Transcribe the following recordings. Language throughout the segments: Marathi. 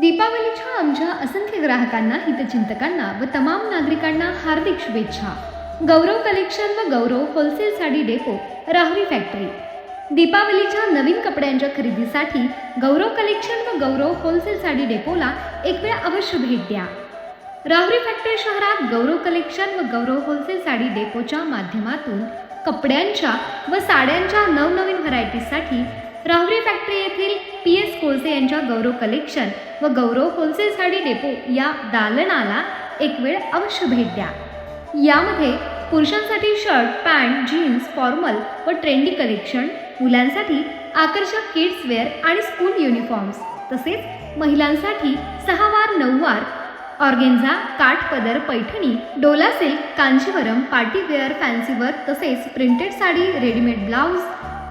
दीपावलीच्या आमच्या असंख्य ग्राहकांना हितचिंतकांना व तमाम नागरिकांना हार्दिक शुभेच्छा. गौरव कलेक्शन व Gaurav wholesale sari depot Rahuri factory दीपावलीच्या नवीन कपड्यांच्या खरेदीसाठी गौरव कलेक्शन व गौरव होलसेल साडी डेपोला एक वेळ अवश्य भेट द्या. राहुरी फॅक्टरी शहरात गौरव कलेक्शन व गौरव होलसेल साडी डेपोच्या माध्यमातून कपड्यांच्या व साड्यांच्या नवनवीन व्हरायटीजसाठी राहुरी फॅक्टरी येथील कोळसे यांच्या गौरव कलेक्शन व गौरव होलसेल साडी डेपो या दालनाला एक वेळ अवश्य भेट द्या. यामध्ये पुरुषांसाठी शर्ट पॅन्ट जीन्स फॉर्मल व ट्रेंडी कलेक्शन मुलांसाठी आकर्षक किड्स वेअर आणि स्कूल युनिफॉर्म्स तसेच महिलांसाठी सहावार नऊवार ऑर्गेन्झा काठपदर Paithani Dola silk Kanjivaram party wear fancy wear तसेच printed sari readymade blouse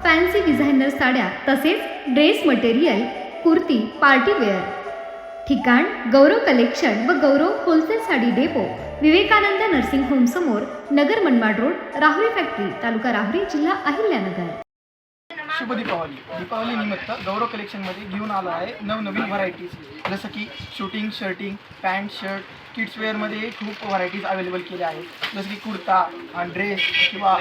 fancy designer साड्या तसेच ड्रेस मटेरियल कुर्ती पार्टीवेअर ठिकाण गौरव कलेक्शन व Gaurav wholesale sari depot Vivekanand nursing home समोर नगर मनमाड रोड राहुरी फॅक्टरी तालुका राहुरी जिल्हा अहिल्यानगर. शुभ दीपावली. दीपावली निमित्त गौरव कलेक्शनमध्ये घेऊन आलो आहे नवनवीन व्हरायटीज जसं की शूटिंग शर्टिंग पॅन्ट शर्ट किड्सवेअरमध्ये खूप व्हरायटीज अवेलेबल केल्या आहेत. जसं की कुर्ता ड्रेस किंवा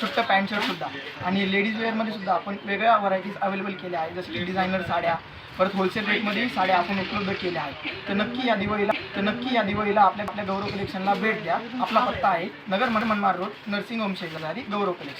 सुट्ट पॅन्ट शर्टसुद्धा आणि लेडीज वेअरमध्ये सुद्धा आपण वेगळ्या व्हरायटीज अवेलेबल केल्या आहेत. जसं की डिझायनर साड्या. परत होलसेल रेटमध्ये साड्या आपण उपलब्ध केल्या आहेत. तर नक्की या दिवाळीला तर नक्की या दिवाळीला आपल्या आपल्या गौरव कलेक्शनला भेट द्या. आपला पत्ता आहे नगर मन मनमार रोड नर्सिंग होम शेजारी गौरव कलेक्शन